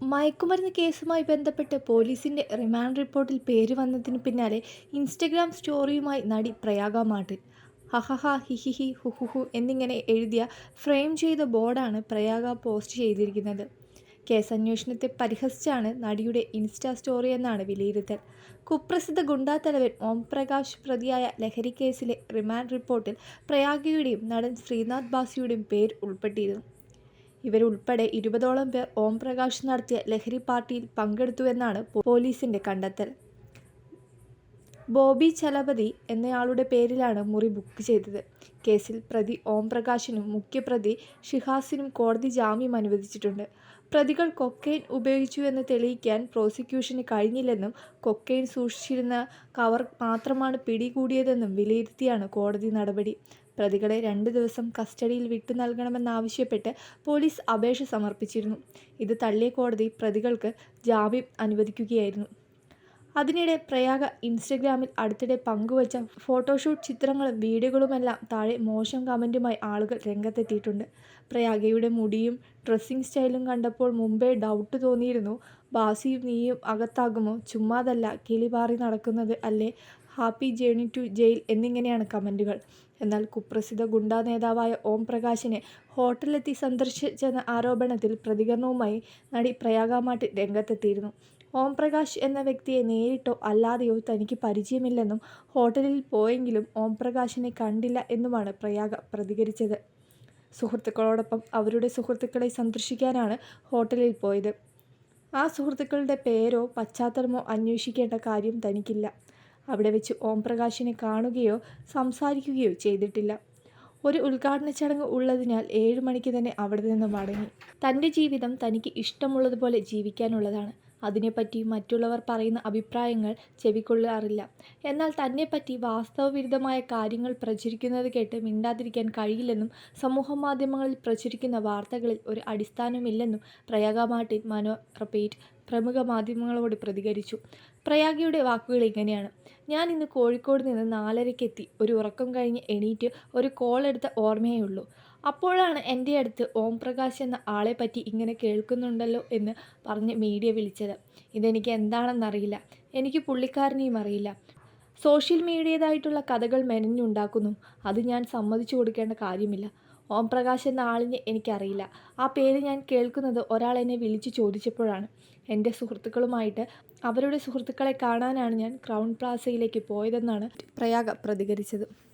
മയക്കുമരുന്ന് കേസുമായി ബന്ധപ്പെട്ട് പോലീസിന്റെ റിമാൻഡ് റിപ്പോർട്ടിൽ പേര് വന്നതിന് പിന്നാലെ ഇൻസ്റ്റഗ്രാം സ്റ്റോറിയുമായി നടി പ്രയാഗ മാട്ടിൽ ഹഹഹ ഹിഹിഹി ഹുഹുഹു എന്നിങ്ങനെ എഴുതിയ ഫ്രെയിം ചെയ്ത ബോർഡാണ് പ്രയാഗ പോസ്റ്റ് ചെയ്തിരിക്കുന്നത്. കേസന്വേഷണത്തെ പരിഹസിച്ചാണ് നടിയുടെ ഇൻസ്റ്റാ സ്റ്റോറി എന്നാണ് വിലയിരുത്തൽ. കുപ്രസിദ്ധ ഗുണ്ടാ തലവൻ ഓം പ്രകാശ് പ്രതിയായ ലഹരി കേസിലെ റിമാൻഡ് റിപ്പോർട്ടിൽ പ്രയാഗയുടെയും നടൻ ശ്രീനാഥ് ബാസിയുടെയും പേര് ഉൾപ്പെട്ടിരുന്നു. ഇവരുൾപ്പെടെ ഇരുപതോളം പേർ ഓം പ്രകാശ് നടത്തിയ ലഹരി പാർട്ടിയിൽ പങ്കെടുത്തുവെന്നാണ് പോലീസിന്റെ കണ്ടെത്തൽ. ബോബി ചലപതി എന്നയാളുടെ പേരിലാണ് മുറി ബുക്ക് ചെയ്തത്. കേസിൽ പ്രതി ഓം പ്രകാശിനും മുഖ്യപ്രതി ഷിഹാസിനും കോടതി ജാമ്യം അനുവദിച്ചിട്ടുണ്ട്. പ്രതികൾ കൊക്കെയിൻ ഉപയോഗിച്ചുവെന്ന് തെളിയിക്കാൻ പ്രോസിക്യൂഷന് കഴിഞ്ഞില്ലെന്നും കൊക്കെയിൻ സൂക്ഷിച്ചിരുന്ന കവർ മാത്രമാണ് പിടികൂടിയതെന്നും വിലയിരുത്തിയാണ് കോടതി നടപടി. പ്രതികളെ രണ്ട് ദിവസം കസ്റ്റഡിയിൽ വിട്ടു നൽകണമെന്നാവശ്യപ്പെട്ട് പോലീസ് അപേക്ഷ സമർപ്പിച്ചിരുന്നു. ഇത് തള്ളിയ കോടതി പ്രതികൾക്ക് ജാമ്യം അനുവദിക്കുകയായിരുന്നു. അതിനിടെ പ്രയാഗ ഇൻസ്റ്റഗ്രാമിൽ അടുത്തിടെ പങ്കുവച്ച ഫോട്ടോഷൂട്ട് ചിത്രങ്ങളും വീഡിയോകളുമെല്ലാം താഴെ മോശം കമന്റുമായി ആളുകൾ രംഗത്തെത്തിയിട്ടുണ്ട്. പ്രയാഗയുടെ മുടിയും ഡ്രസ്സിംഗ് സ്റ്റൈലും കണ്ടപ്പോൾ മുമ്പേ ഡൗട്ട് തോന്നിയിരുന്നു. ബാസിയും നീയും അകത്താകുമോ? ചുമ്മാതല്ല കിളിപാറി നടക്കുന്നത് അല്ലേ? ഹാപ്പി ജേണി ടു ജയിൽ എന്നിങ്ങനെയാണ് കമന്റുകൾ. എന്നാൽ കുപ്രസിദ്ധ ഗുണ്ടാ നേതാവായ ഓം പ്രകാശിനെ ഹോട്ടലിലെത്തി സന്ദർശിച്ചെന്ന ആരോപണത്തിൽ പ്രതികരണവുമായി നടി പ്രയാഗമാട്ടി രംഗത്തെത്തിയിരുന്നു. ഓം പ്രകാശ് എന്ന വ്യക്തിയെ നേരിട്ടോ അല്ലാതെയോ തനിക്ക് പരിചയമില്ലെന്നും ഹോട്ടലിൽ പോയെങ്കിലും ഓം പ്രകാശിനെ കണ്ടില്ല എന്നുമാണ് പ്രയാഗ പ്രതികരിച്ചത്. സുഹൃത്തുക്കളോടൊപ്പം അവരുടെ സുഹൃത്തുക്കളെ സന്ദർശിക്കാനാണ് ഹോട്ടലിൽ പോയത്. ആ സുഹൃത്തുക്കളുടെ പേരോ പശ്ചാത്തലമോ അന്വേഷിക്കേണ്ട കാര്യം തനിക്കില്ല. അവിടെ വെച്ച് ഓം പ്രകാശിനെ കാണുകയോ സംസാരിക്കുകയോ ചെയ്തിട്ടില്ല. ഒരു ഉദ്ഘാടന ചടങ്ങ് ഉള്ളതിനാൽ ഏഴ് മണിക്ക് തന്നെ അവിടെ നിന്ന് മടങ്ങി. തന്റെ ജീവിതം തനിക്ക് ഇഷ്ടമുള്ളതുപോലെ ജീവിക്കാനുള്ളതാണ്. അതിനെപ്പറ്റി മറ്റുള്ളവർ പറയുന്ന അഭിപ്രായങ്ങൾ ചെവിക്കൊള്ളാറില്ല. എന്നാൽ തന്നെപ്പറ്റി വാസ്തവവിരുദ്ധമായ കാര്യങ്ങൾ പ്രചരിക്കുന്നത് കേട്ട് മിണ്ടാതിരിക്കാൻ കഴിയില്ലെന്നും സമൂഹമാധ്യമങ്ങളിൽ പ്രചരിക്കുന്ന വാർത്തകളിൽ ഒരു അടിസ്ഥാനമില്ലെന്നും പ്രയാഗ മാർട്ടിൻ മനോ റപ്പേറ്റ് പ്രമുഖ മാധ്യമങ്ങളോട് പ്രതികരിച്ചു. പ്രയാഗയുടെ വാക്കുകൾ ഇങ്ങനെയാണ്. ഞാൻ ഇന്ന് കോഴിക്കോട് നിന്ന് നാലരയ്ക്കെത്തി ഒരു ഉറക്കം കഴിഞ്ഞ് എണീറ്റ് ഒരു കോൾ എടുത്ത ഓർമ്മയേ ഉള്ളൂ. അപ്പോഴാണ് എന്റെ അടുത്ത് ഓം പ്രകാശ് എന്ന ആളെ പറ്റി ഇങ്ങനെ കേൾക്കുന്നുണ്ടല്ലോ എന്ന് പറഞ്ഞ് മീഡിയ വിളിച്ചത്. ഇതെനിക്ക് എന്താണെന്നറിയില്ല എനിക്ക് പുള്ളിക്കാരനെയും അറിയില്ല. സോഷ്യൽ മീഡിയതായിട്ടുള്ള കഥകൾ മെനഞ്ഞുണ്ടാക്കുന്നു. അത് ഞാൻ സമ്മതിച്ചു കൊടുക്കേണ്ട കാര്യമില്ല. ഓം പ്രകാശ് എന്ന ആളിനെ എനിക്കറിയില്ല. ആ പേര് ഞാൻ കേൾക്കുന്നത് ഒരാൾ എന്നെ വിളിച്ചു ചോദിച്ചപ്പോഴാണ്. എന്റെ സുഹൃത്തുക്കളുമായിട്ട് അവരുടെ സുഹൃത്തുക്കളെ കാണാനാണ് ഞാൻ ക്രൗൺ പ്ലാസയിലേക്ക് പോയതെന്നാണ് പ്രയാഗ പ്രതികരിച്ചത്.